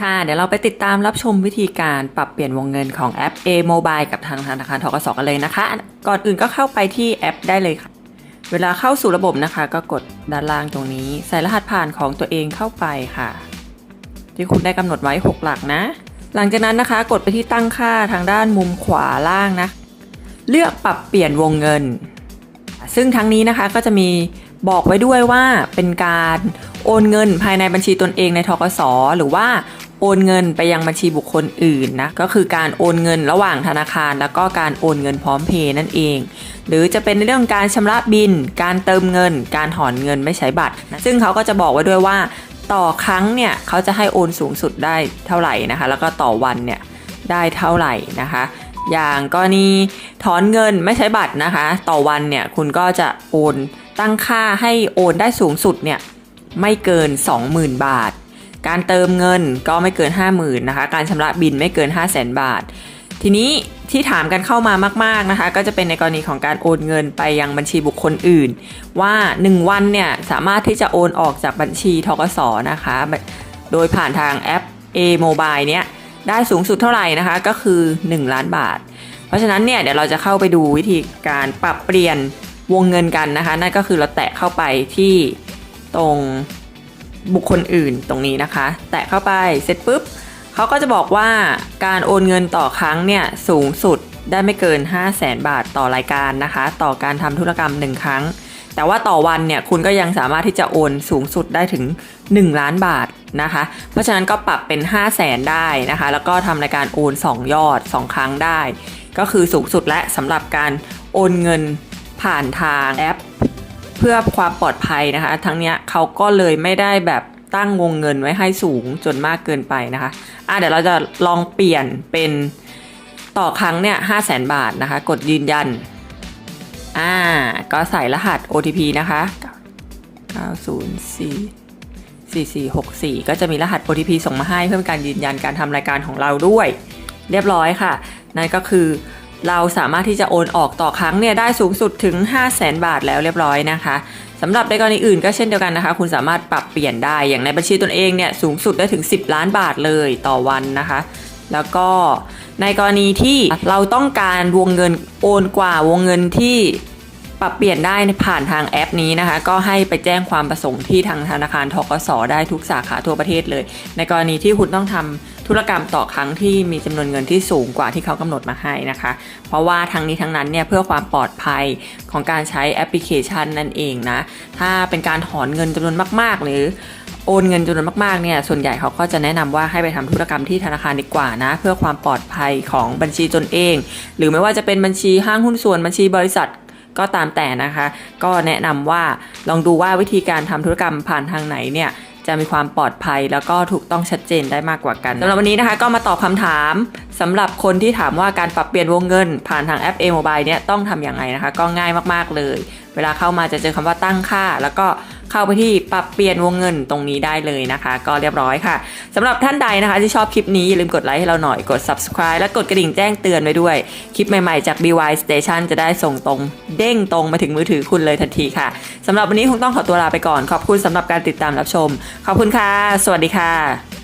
ค่ะ เดี๋ยวเราไปติดตามรับชมวิธีการปรับเปลี่ยนวงเงินของแอป A Mobile กับทางธนาคารทกสกันเลยนะคะ ก่อนอื่นก็เข้าไปที่แอปได้เลยค่ะ เวลาเข้าสู่ระบบนะคะ ก็กดด้านล่างตรงนี้ ใส่รหัสผ่านของตัวเองเข้าไปค่ะ ที่คุณได้กำหนดไว้ 6 หลักนะ หลังจากนั้นนะคะ กดไปที่ตั้งค่าทางด้านมุมขวาล่างนะ เลือกปรับเปลี่ยนวงเงิน ซึ่งทั้งนี้นะคะก็จะมีบอกไว้ด้วยว่าเป็นการโอนเงินภายในบัญชีตนเองในทกสหรือว่า โอนเงินไปยังบัญชีบุคคลอื่นนะ ก็คือการโอนเงินระหว่างธนาคาร แล้วก็การโอนเงินพร้อมเพย์นั่นเอง หรือจะเป็นในเรื่องการชำระบิน การเติมเงิน การถอนเงินไม่ใช้บัตรนะซึ่งเขาก็จะบอกไว้ด้วยว่า ต่อครั้งเนี่ยเขาจะให้โอนสูงสุดได้เท่าไหร่นะคะ แล้วก็ต่อวันเนี่ยได้เท่าไหร่นะคะ อย่างกรณีถอนเงินไม่ใช้บัตรนะคะ ต่อวันเนี่ยคุณก็จะโอนตั้งค่าให้โอนได้สูงสุดเนี่ยไม่เกิน 20,000 บาท การเติมเงินก็ไม่เกิน 50,000นะคะการชำระบินไม่เกิน 5 0 0 0 0 0บาท ทีนี้ที่ถามกันเข้ามามากๆนะคะ ก็จะเป็นในกรณีของการโอนเงินไปยังบัญชีบุคคลอื่น ว่า 1 วันเนี่ยสามารถที่จะโอนออกจากบัญชีทกสนะคะ โดยผ่านทางแอป A Mobile เนี่ยได้สูงสุดเท่าไหร่นะคะก็คือ 1 ล้านบาท เพราะฉะนั้นเนี่ยเดี๋ยวเราจะเข้าไปดูวิธีการปรับเปลี่ยนวงเงินกันนะคะ นั่นก็คือเราแตะเข้าไปที่ตรง บุคคลอื่นตรงนี้นะคะ แตะเข้าไปเสร็จปุ๊บเขาก็จะบอกว่าการโอนเงินต่อครั้งเนี่ยสูงสุดได้ไม่เกิน 5 0 0แสนบาทต่อรายการนะคะ ต่อการทำธุรกรรม 1 ครั้ง แต่ว่าต่อวันเนี่ยคุณก็ยังสามารถที่จะโอนสูงสุดได้ถึง 1 ล้านบาทนะคะ เพราะฉะนั้นก็ปรับเป็น 5 0 0แสนได้นะคะ แล้วก็ทำรายการโอน 2 ยอด 2 ครั้งได้ ก็คือสูงสุดและสำหรับการโอนเงินผ่านทางแอป เพื่อความปลอดภัยนะคะ ทั้งเนี้ยเขาก็เลยไม่ได้แบบตั้งวงเงินไว้ให้สูงจนมากเกินไปนะคะอะเดี๋ยวเราจะลองเปลี่ยนเป็นต่อครั้งเนี่ยห้าแสนบาทนะคะ กดยืนยัน อ่า ก็ใส่รหัส OTP นะคะ 904 4464 ก็จะมีรหัส OTP ส่งมาให้เพื่อการยืนยันการทำรายการของเราด้วย เรียบร้อยค่ะ นั่นก็คือ เราสามารถที่จะโอนออกต่อครั้งเนี่ยได้สูงสุดถึง 5 0 0แสนบาทแล้วเรียบร้อยนะคะสำหรับในกรณีอื่นก็เช่นเดียวกันนะคะ คุณสามารถปรับเปลี่ยนได้อย่างในบัญชีตนเองเนี่ยสูงสุดได้ถึง 10 ล้านบาทเลยต่อวันนะคะ แล้วก็ในกรณีที่เราต้องการวงเงินโอนกว่าวงเงินที่ปรับเปลี่ยนได้ผ่านทางแอปนี้นะคะ ก็ให้ไปแจ้งความประสงค์ที่ทางธนาคารทกสได้ทุกสาขาทั่วประเทศเลย ในกรณีที่คุณต้องทำ ธุรกรรมต่อครั้งที่มีจำนวนเงินที่สูงกว่าที่เขากำหนดมาให้นะคะ เพราะว่าทั้งนี้ทั้งนั้นเนี่ยเพื่อความปลอดภัยของการใช้แอปพลิเคชันนั่นเองนะ ถ้าเป็นการถอนเงินจำนวนมาก ๆ หรือโอนเงินจำนวนมากๆเนี่ยส่วนใหญ่เขาก็จะแนะนำว่าให้ไปทำธุรกรรมที่ธนาคารดีกว่านะ เพื่อความปลอดภัยของบัญชีตนเอง หรือไม่ว่าจะเป็นบัญชีห้างหุ้นส่วนบัญชีบริษัทก็ตามแต่นะคะ ก็แนะนำว่าลองดูว่าวิธีการทำธุรกรรมผ่านทางไหนเนี่ย จะมีความปลอดภัย แล้วก็ถูกต้องชัดเจนได้มากกว่ากันสำหรับวันนี้นะคะก็มาตอบคำถามสำหรับคนที่ถามว่าการปรับเปลี่ยนวงเงิน ผ่านทางแอป A Mobile เนี่ยต้องทำอย่างไรนะคะ ก็ง่ายมากๆเลย เวลาเข้ามาจะเจอคำว่าตั้งค่า แล้วก็ เข้าไปที่ปรับเปลี่ยนวงเงินตรงนี้ได้เลยนะคะ ก็เรียบร้อยค่ะสำหรับท่านใดนะคะ ที่ชอบคลิปนี้อย่าลืมกดไลค์ให้เราหน่อยกด subscribe และกดกระดิ่งแจ้งเตือนไว้ด้วย คลิปใหม่ๆจาก BY Station จะได้ส่งตรงเด้งตรงมาถึงมือถือคุณเลยทันทีค่ะสำหรับวันนี้คงต้องขอตัวลาไปก่อนขอบคุณสำหรับการติดตามรับชม ขอบคุณค่ะ สวัสดีค่ะ